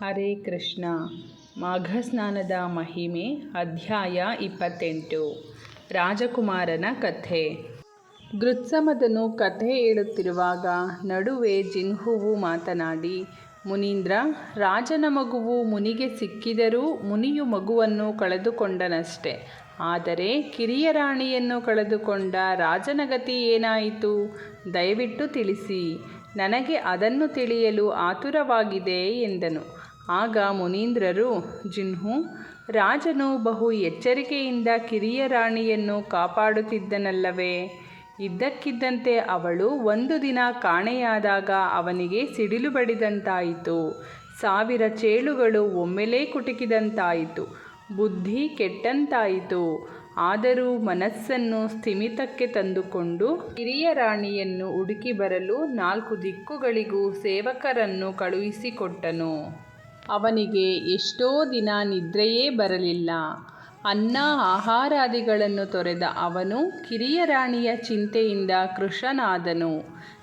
ಹರೇ ಕೃಷ್ಣ. ಮಾಘ ಸ್ನಾನದ ಮಹಿಮೆ, ಅಧ್ಯಾಯ ಇಪ್ಪತ್ತೆಂಟು. ರಾಜಕುಮಾರನ ಕಥೆ. ಗೃತ್ಸಮದನು ಕಥೆ ಹೇಳುತ್ತಿರುವಾಗ ನಡುವೆ ಜಿನ್ಹುವು ಮಾತನಾಡಿ, ಮುನೀಂದ್ರ, ರಾಜನ ಮಗುವು ಮುನಿಗೆ ಸಿಕ್ಕಿದರೂ ಮುನಿಯು ಮಗುವನ್ನು ಕಳೆದುಕೊಂಡನಷ್ಟೆ. ಆದರೆ ಕಿರಿಯ ರಾಣಿಯನ್ನು ಕಳೆದುಕೊಂಡ ರಾಜನ ಗತಿ ಏನಾಯಿತು? ದಯವಿಟ್ಟು ತಿಳಿಸಿ. ನನಗೆ ಅದನ್ನು ತಿಳಿಯಲು ಆತುರವಾಗಿದೆ, ಎಂದನು. ಆಗ ಮುನೀಂದ್ರರು, ಜಿನ್ಹು, ರಾಜನು ಬಹು ಎಚ್ಚರಿಕೆಯಿಂದ ಕಿರಿಯ ರಾಣಿಯನ್ನು ಕಾಪಾಡುತ್ತಿದ್ದನಲ್ಲವೇ? ಇದ್ದಕ್ಕಿದ್ದಂತೆ ಅವಳು ಒಂದು ದಿನ ಕಾಣೆಯಾದಾಗ ಅವನಿಗೆ ಸಿಡಿಲು ಬಡಿದಂತಾಯಿತು. ಸಾವಿರ ಚೇಳುಗಳು ಒಮ್ಮೆಲೇ ಕುಟುಕಿದಂತಾಯಿತು. ಬುದ್ಧಿ ಕೆಟ್ಟಂತಾಯಿತು. ಆದರೂ ಮನಸ್ಸನ್ನು ಸ್ಥಿಮಿತಕ್ಕೆ ತಂದುಕೊಂಡು ಕಿರಿಯ ರಾಣಿಯನ್ನು ಹುಡುಕಿ ಬರಲು ನಾಲ್ಕು ದಿಕ್ಕುಗಳಿಗೂ ಸೇವಕರನ್ನು ಕಳುಹಿಸಿಕೊಟ್ಟನು. ಅವನಿಗೆ ಎಷ್ಟೋ ದಿನ ನಿದ್ರೆಯೇ ಬರಲಿಲ್ಲ. ಅನ್ನ ಆಹಾರಾದಿಗಳನ್ನು ತೊರೆದ ಅವನು ಕಿರಿಯ ರಾಣಿಯ ಚಿಂತೆಯಿಂದ ಕೃಶನಾದನು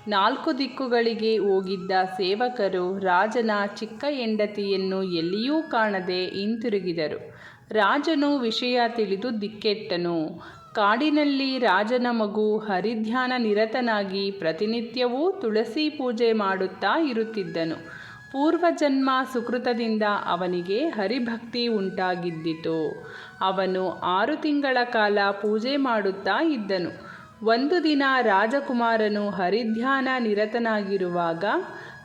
ನಾಲ್ಕು ದಿಕ್ಕುಗಳಿಗೆ ಹೋಗಿದ್ದ ಸೇವಕರು ರಾಜನ ಚಿಕ್ಕ ಹೆಂಡತಿಯನ್ನು ಎಲ್ಲಿಯೂ ಕಾಣದೆ ಹಿಂತಿರುಗಿದರು. ರಾಜನು ವಿಷಯ ತಿಳಿದು ದಿಕ್ಕೆಟ್ಟನು. ಕಾಡಿನಲ್ಲಿ ರಾಜನ ಮಗು ಹರಿಧ್ಯಾನ ನಿರತನಾಗಿ ಪ್ರತಿನಿತ್ಯವೂ ತುಳಸಿ ಪೂಜೆ ಮಾಡುತ್ತಾ ಇರುತ್ತಿದ್ದನು. ಪೂರ್ವಜನ್ಮ ಸುಕೃತದಿಂದ ಅವನಿಗೆ ಹರಿಭಕ್ತಿ ಉಂಟಾಗಿದ್ದಿತು. ಅವನು ಆರು ತಿಂಗಳ ಕಾಲ ಪೂಜೆ ಮಾಡುತ್ತಾ ಇದ್ದನು. ಒಂದು ದಿನ ರಾಜಕುಮಾರನು ಹರಿಧ್ಯಾನ ನಿರತನಾಗಿರುವಾಗ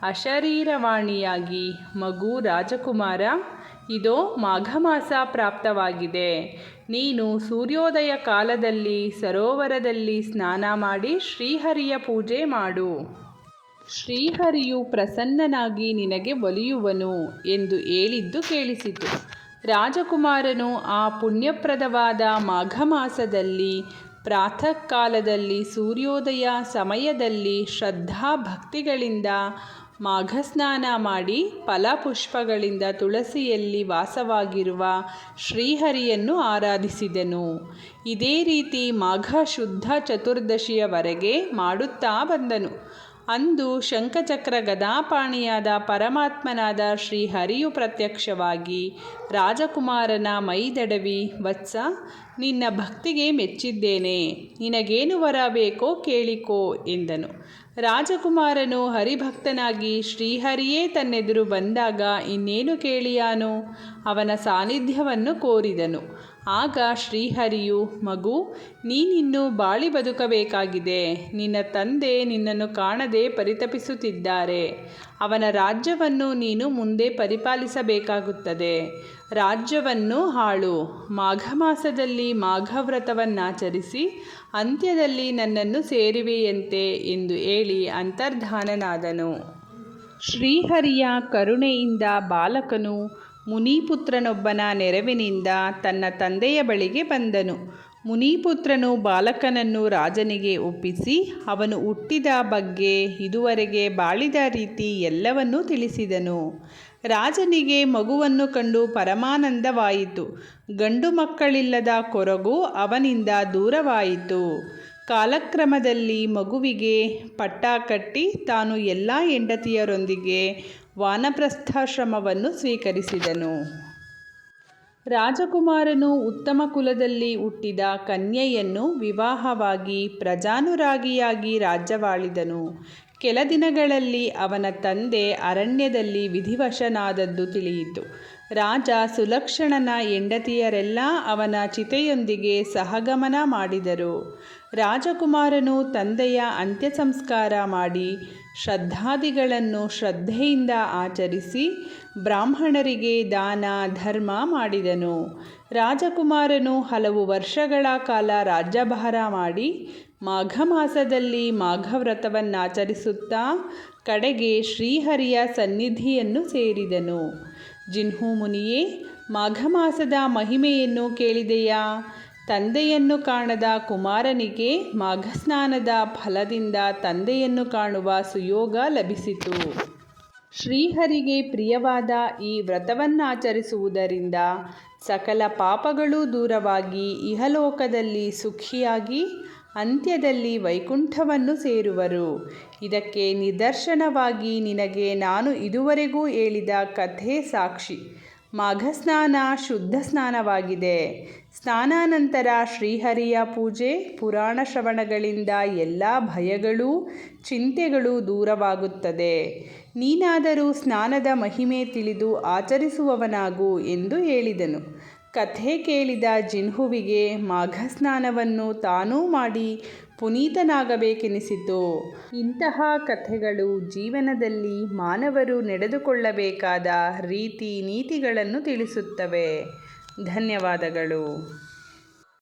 ಅಶರೀರವಾಣಿಯಾಗಿ, ಮಗು ರಾಜಕುಮಾರ, ಇದೋ ಮಾಘ ಮಾಸ ಪ್ರಾಪ್ತವಾಗಿದೆ. ನೀನು ಸೂರ್ಯೋದಯ ಕಾಲದಲ್ಲಿ ಸರೋವರದಲ್ಲಿ ಸ್ನಾನ ಮಾಡಿ ಶ್ರೀಹರಿಯ ಪೂಜೆ ಮಾಡು. ಶ್ರೀಹರಿಯು ಪ್ರಸನ್ನನಾಗಿ ನಿನಗೆ ಒಲಿಯುವನು ಎಂದು ಹೇಳಿದ್ದು ಕೇಳಿಸಿತು. ರಾಜಕುಮಾರನು ಆ ಪುಣ್ಯಪ್ರದವಾದ ಮಾಘ ಮಾಸದಲ್ಲಿ ಪ್ರಾತಃ ಕಾಲದಲ್ಲಿ ಸೂರ್ಯೋದಯ ಸಮಯದಲ್ಲಿ ಶ್ರದ್ಧಾ ಭಕ್ತಿಗಳಿಂದ ಮಾಘಸ್ನಾನ ಮಾಡಿ ಫಲಪುಷ್ಪಗಳಿಂದ ತುಳಸಿಯಲ್ಲಿ ವಾಸವಾಗಿರುವ ಶ್ರೀಹರಿಯನ್ನು ಆರಾಧಿಸಿದನು. ಇದೇ ರೀತಿ ಮಾಘ ಶುದ್ಧ ಚತುರ್ದಶಿಯವರೆಗೆ ಮಾಡುತ್ತಾ ಬಂದನು. ಅಂದು ಶಂಖಚಕ್ರ ಗದಾಪಾಣಿಯಾದ ಪರಮಾತ್ಮನಾದ ಶ್ರೀ ಹರಿಯು ಪ್ರತ್ಯಕ್ಷವಾಗಿ ರಾಜಕುಮಾರನ ಮೈದಡವಿ, ವತ್ಸ, ನಿನ್ನ ಭಕ್ತಿಗೆ ಮೆಚ್ಚಿದ್ದೇನೆ. ನಿನಗೇನು ವರ ಬೇಕೋ ಕೇಳಿಕೋ ಎಂದನು. ರಾಜಕುಮಾರನು ಹರಿಭಕ್ತನಾಗಿ ಶ್ರೀಹರಿಯೇ ತನ್ನೆದುರು ಬಂದಾಗ ಇನ್ನೇನು ಕೇಳಿಯಾನು? ಅವನ ಸಾನ್ನಿಧ್ಯವನ್ನು ಕೋರಿದನು. ಆಗ ಶ್ರೀಹರಿಯು, ಮಗು, ನೀನಿನ್ನು ಬಾಳಿ ಬದುಕಬೇಕಾಗಿದೆ. ನಿನ್ನ ತಂದೆ ನಿನ್ನನ್ನು ಕಾಣದೆ ಪರಿತಪಿಸುತ್ತಿದ್ದಾರೆ. ಅವನ ರಾಜ್ಯವನ್ನು ನೀನು ಮುಂದೆ ಪರಿಪಾಲಿಸಬೇಕಾಗುತ್ತದೆ. ರಾಜ್ಯವನ್ನು ಹಾಳು. ಮಾಘ ಮಾಸದಲ್ಲಿ ಮಾಘವ್ರತವನ್ನಾಚರಿಸಿ ಅಂತ್ಯದಲ್ಲಿ ನನ್ನನ್ನು ಸೇರಿವೆಯಂತೆ ಎಂದು ಹೇಳಿ ಅಂತರ್ಧಾನನಾದನು. ಶ್ರೀಹರಿಯ ಕರುಣೆಯಿಂದ ಬಾಲಕನು ಮುನಿಪುತ್ರನೊಬ್ಬನ ನೆರವಿನಿಂದ ತನ್ನ ತಂದೆಯ ಬಳಿಗೆ ಬಂದನು. ಮುನಿಪುತ್ರನು ಬಾಲಕನನ್ನು ರಾಜನಿಗೆ ಒಪ್ಪಿಸಿ, ಅವನು ಹುಟ್ಟಿದ ಬಗ್ಗೆ ಇದುವರೆಗೆ ಬಾಳಿದ ರೀತಿ ಎಲ್ಲವನ್ನೂ ತಿಳಿಸಿದನು. ರಾಜನಿಗೆ ಮಗುವನ್ನು ಕಂಡು ಪರಮಾನಂದವಾಯಿತು. ಗಂಡು ಮಕ್ಕಳಿಲ್ಲದ ಕೊರಗು ಅವನಿಂದ ದೂರವಾಯಿತು. ಕಾಲಕ್ರಮದಲ್ಲಿ ಮಗುವಿಗೆ ಪಟ್ಟ ಕಟ್ಟಿ ತಾನು ಎಲ್ಲ ಹೆಂಡತಿಯರೊಂದಿಗೆ ವಾನಪ್ರಸ್ಥಾಶ್ರಮವನ್ನು ಸ್ವೀಕರಿಸಿದನು. ರಾಜಕುಮಾರನು ಉತ್ತಮ ಕುಲದಲ್ಲಿ ಹುಟ್ಟಿದ ಕನ್ಯೆಯನ್ನು ವಿವಾಹವಾಗಿ ಪ್ರಜಾನುರಾಗಿಯಾಗಿ ರಾಜ್ಯವಾಳಿದನು. ಕೆಲ ದಿನಗಳಲ್ಲಿ ಅವನ ತಂದೆ ಅರಣ್ಯದಲ್ಲಿ ವಿಧಿವಶನಾದದ್ದು ತಿಳಿಯಿತು. ರಾಜ ಸುಲಕ್ಷಣನ ಹೆಂಡತಿಯರೆಲ್ಲ ಅವನ ಚಿತೆಯೊಂದಿಗೆ ಸಹಗಮನ ಮಾಡಿದರು. ರಾಜಕುಮಾರನು ತಂದೆಯ ಅಂತ್ಯ ಸಂಸ್ಕಾರ ಮಾಡಿ ಶ್ರದ್ಧಾದಿಗಳನ್ನು ಶ್ರದ್ಧೆಯಿಂದ ಆಚರಿಸಿ ಬ್ರಾಹ್ಮಣರಿಗೆ ದಾನ, ಧರ್ಮ ಮಾಡಿದನು. ರಾಜಕುಮಾರನು ಹಲವು ವರ್ಷಗಳ ಕಾಲ ರಾಜ್ಯಭಾರ ಮಾಡಿ ಮಾಘ ಮಾಸದಲ್ಲಿ ಮಾಘವ್ರತವನ್ನಾಚರಿಸುತ್ತಾ ಕಡೆಗೆ ಶ್ರೀಹರಿಯ ಸನ್ನಿಧಿಯನ್ನು ಸೇರಿದನು. ಜಿನ್ಹು ಮುನಿಯೇ ಮಾಘ ಮಾಸದ ಮಹಿಮೆಯನ್ನು ಕೇಳಿದೆಯಾ? ತಂದೆಯನ್ನು ಕಾಣದ ಕುಮಾರನಿಗೆ ಮಾಘಸ್ನಾನದ ಫಲದಿಂದ ತಂದೆಯನ್ನು ಕಾಣುವ ಸುಯೋಗ ಲಭಿಸಿತು. ಶ್ರೀಹರಿಗೆ ಪ್ರಿಯವಾದ ಈ ವ್ರತವನ್ನಾಚರಿಸುವುದರಿಂದ ಸಕಲ ಪಾಪಗಳೂ ದೂರವಾಗಿ ಇಹಲೋಕದಲ್ಲಿ ಸುಖಿಯಾಗಿ, ಅಂತ್ಯದಲ್ಲಿ ವೈಕುಂಠವನ್ನು ಸೇರುವರು. ಇದಕ್ಕೆ ನಿದರ್ಶನವಾಗಿ ನಿನಗೆ ನಾನು ಇದುವರೆಗೂ ಹೇಳಿದ ಕಥೆ ಸಾಕ್ಷಿ. ಮಾಘಸ್ನಾನ ಶುದ್ಧ ಸ್ನಾನವಾಗಿದೆ. ಸ್ನಾನಾನಂತರ ಶ್ರೀಹರಿಯ ಪೂಜೆ, ಪುರಾಣ ಶ್ರವಣಗಳಿಂದ ಎಲ್ಲ ಭಯಗಳೂ, ಚಿಂತೆಗಳು ದೂರವಾಗುತ್ತದೆ. ನೀನಾದರೂ ಸ್ನಾನದ ಮಹಿಮೆ ತಿಳಿದು ಆಚರಿಸುವವನಾಗು ಎಂದು ಹೇಳಿದನು. ಕಥೆ ಕೇಳಿದ ಜಿನ್ಹುವಿಗೆ ಮಾಘಸ್ನಾನವನ್ನು ತಾನೂ ಮಾಡಿ ಪುನೀತನಾಗಬೇಕೆನಿಸಿತು ಇಂತಹ ಕಥೆಗಳು ಜೀವನದಲ್ಲಿ ಮಾನವರು ನಡೆದುಕೊಳ್ಳಬೇಕಾದ ರೀತಿ ನೀತಿಗಳನ್ನು ತಿಳಿಸುತ್ತವೆ. ಧನ್ಯವಾದಗಳು.